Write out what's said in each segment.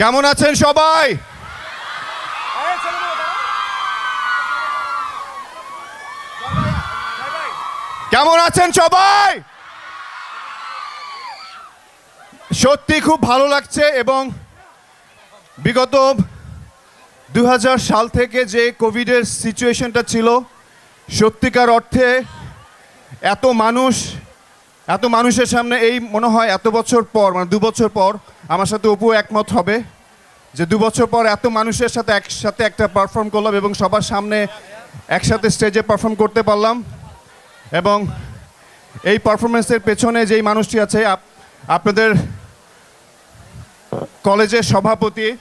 কেমন আছেন সবাই? কেমন আছেন সবাই? সত্যি খুব ভালো লাগছে এবং বিগত দু হাজার সাল থেকে যে কোভিডের সিচুয়েশনটা ছিল, সত্যিকার অর্থে এত মানুষ এত মানুষের সামনে এই মনে হয় এত বছর পর মানে দু বছর পর আমার সাথে অপু একমত হবে যে দু বছর পর এত মানুষের সাথে একসাথে একটা পারফর্ম করলাম এবং সবার সামনে একসাথে স্টেজে পারফর্ম করতে পারলাম এবং এই পারফরমেন্সের পেছনে যেই মানুষটি আছে, আপ- আপনাদের কলেজের সভাপতি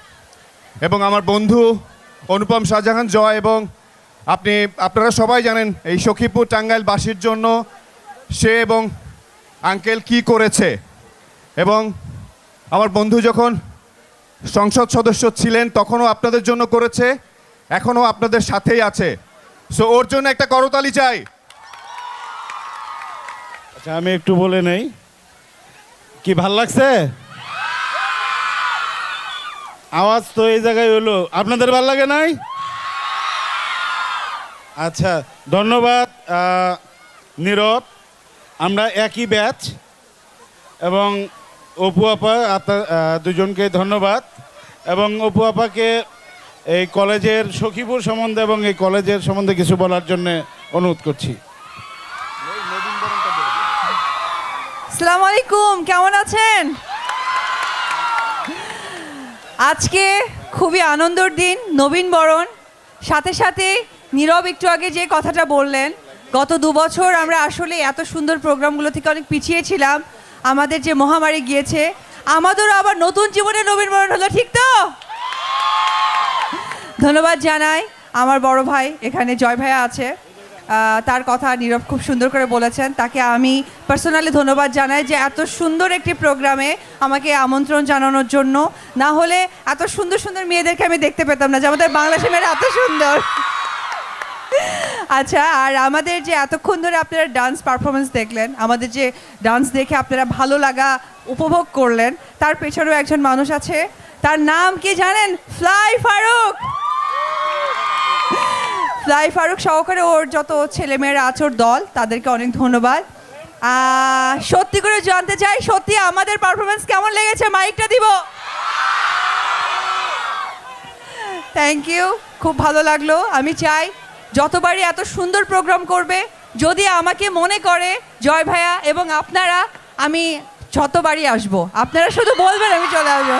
এবং আমার বন্ধু অনুপম শাহজাহান জয় এবং আপনি আপনারা সবাই জানেন এই সখীপুর টাঙ্গাইলবাসীর জন্য সে এবং আঙ্কেল কি করেছে? এবং আমার বন্ধু যখন সংসদ সদস্য ছিলেন, তখনও আপনাদের জন্য করেছে, এখনও আপনাদের সাথেই আছে। সো ওর জন্য একটা করতালি চাই। আচ্ছা আমি একটু বলে নেই। কি, ভালো লাগছে? আওয়াজ তো এই জায়গায় হলো। আপনাদের ভালো লাগে নাই? আচ্ছা ধন্যবাদ নীরব। আমরা একই ব্যাচ এবং অপু আপা আপনার দুজনকে ধন্যবাদ। এবং অপু আপাকে এই কলেজের সখীপুর সম্বন্ধে এবং এই কলেজের সম্বন্ধে কিছু বলার জন্য অনুরোধ করছি। আসসালামু আলাইকুম, কেমন আছেন? আজকে খুবই আনন্দর দিন, নবীন বরণ। সাথে সাথে নীরব একটু আগে যে কথাটা বললেন গত দু বছর আমরা আসলে এত সুন্দর প্রোগ্রামগুলো থেকে অনেক পিছিয়ে ছিলাম। আমাদের যে মহামারী গিয়েছে, আমাদেরও আবার নতুন জীবনে নবীন বরণ হলো, ঠিক তো? ধন্যবাদ জানাই। আমার বড় ভাই এখানে জয় ভাইয়া আছে। তার কথা নীরব খুব সুন্দর করে বলেছেন। তাকে আমি পার্সোনালি ধন্যবাদ জানাই যে এত সুন্দর একটি প্রোগ্রামে আমাকে আমন্ত্রণ জানানোর জন্য। না হলে এত সুন্দর সুন্দর মেয়েদেরকে আমি দেখতে পেতাম না, যে আমাদের বাংলাদেশের মেয়েরা এত সুন্দর। আচ্ছা আর আমাদের যে এতক্ষণ ধরে আপনারা ডান্স পারফরমেন্স দেখলেন, আমাদের যে ডান্স দেখে আপনারা ভালো লাগা উপভোগ করলেন, তার পেছনেও একজন মানুষ আছে। তার নাম কি জানেন? ফ্লাই ফারুক ফ্লাই ফারুক সহকারে ওর যত ছেলেমেয়েরা আছে, ওর দল, তাদেরকে অনেক ধন্যবাদ। সত্যি করে জানতে চাই, সত্যি আমাদের পারফরমেন্স কেমন লেগেছে? মাইকটা দিব? থ্যাংক ইউ খুব ভালো লাগল। আমি চাই যতবারই এত সুন্দর প্রোগ্রাম করবে, যদি আমাকে মনে করে, জয় ভাইয়া এবং আপনারা, আমি যতবারই আসব। আপনারা শুধু বলবেন আমি চলে আসব।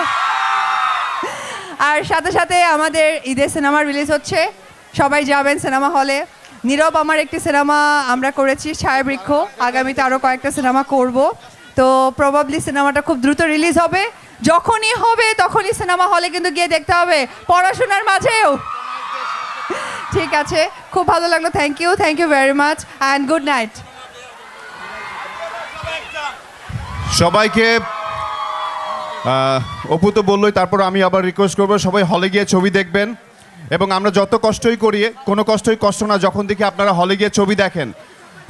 আর সাথে সাথে আমাদের ঈদের সিনেমা রিলিজ হচ্ছে। সবাই যাবেন সিনেমা হলে। নীরব, আমার একটি সিনেমা আমরা করেছি, ছায়াবৃক্ষ। আগামীতে আরও কয়েকটা সিনেমা করব। তো প্রবাবলি সিনেমাটা খুব দ্রুত রিলিজ হবে। যখনই হবে তখনই সিনেমা হলে কিন্তু গিয়ে দেখতে হবে। পড়াশোনার মাঝেও। ঠিক আছে, খুব ভালো লাগল thank you thank you very much and good night সবাইকে অপু তো বললোই, তারপর আমি আবার রিকোয়েস্ট করব, সবাই হলে গিয়ে ছবি দেখবেন, এবং আমরা যত কষ্টই করি, কোনো কষ্টই কষ্ট না, যখন দেখি আপনারা হলে গিয়ে ছবি দেখেন।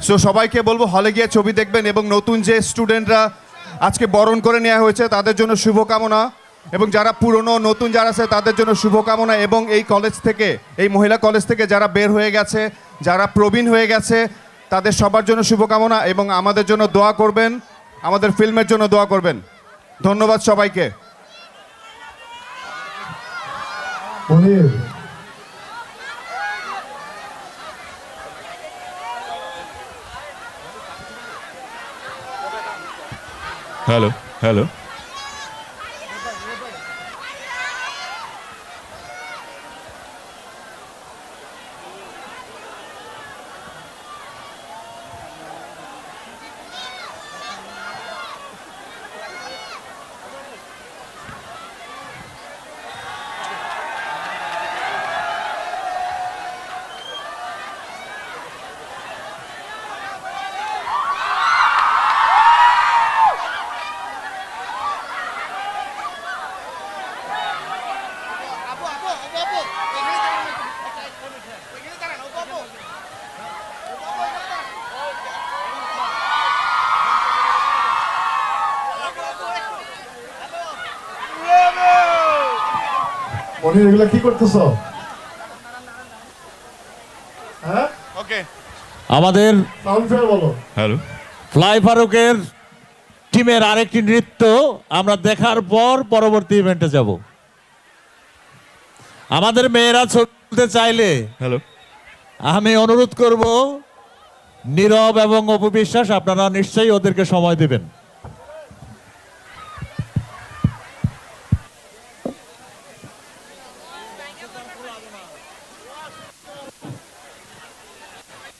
সো সবাইকে বলব হলে গিয়ে ছবি দেখবেন, এবং নতুন যে স্টুডেন্টরা আজকে বরণ করে নেওয়া হয়েছে, তাদের জন্য শুভকামনা। এবং যারা পুরনো নতুন যারা আছে তাদের জন্য শুভকামনা। এবং এই কলেজ থেকে এই মহিলা কলেজ থেকে যারা বের হয়ে গেছে যারা প্রবীণ হয়ে গেছে তাদের সবার জন্য শুভকামনা এবং আমাদের জন্য দোয়া করবেন। আমাদের ফিল্মের জন্য দোয়া করবেন। ধন্যবাদ সবাইকে। Hello hello. মনির এগুলা কি করতেছ? হ্যাঁ? ওকে আমাদের সাউন্ড ফেয়ার বলো। হ্যালো ফ্লাই ফারুকের টিমের আরেকটি নৃত্য আমরা দেখার পর পরবর্তী ইভেন্টে যাব। আমাদের মেয়েরা তুলতে চাইলে হ্যালো আমি অনুরোধ করব নীরব এবং অপবিশ্বাস আপনারা নিশ্চয়ই ওদেরকে সময় দেবেন।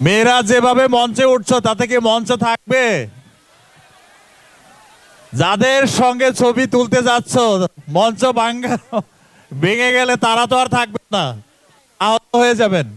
মেয়েরা যেভাবে মঞ্চে উঠছ, তাতে কি মঞ্চ থাকবে? যাদের সঙ্গে ছবি তুলতে যাচ্ছ, মঞ্চ ভাঙ্গা ভেঙে গেলে তারা তো আর থাকবে না। আহত হয়ে যাবেন।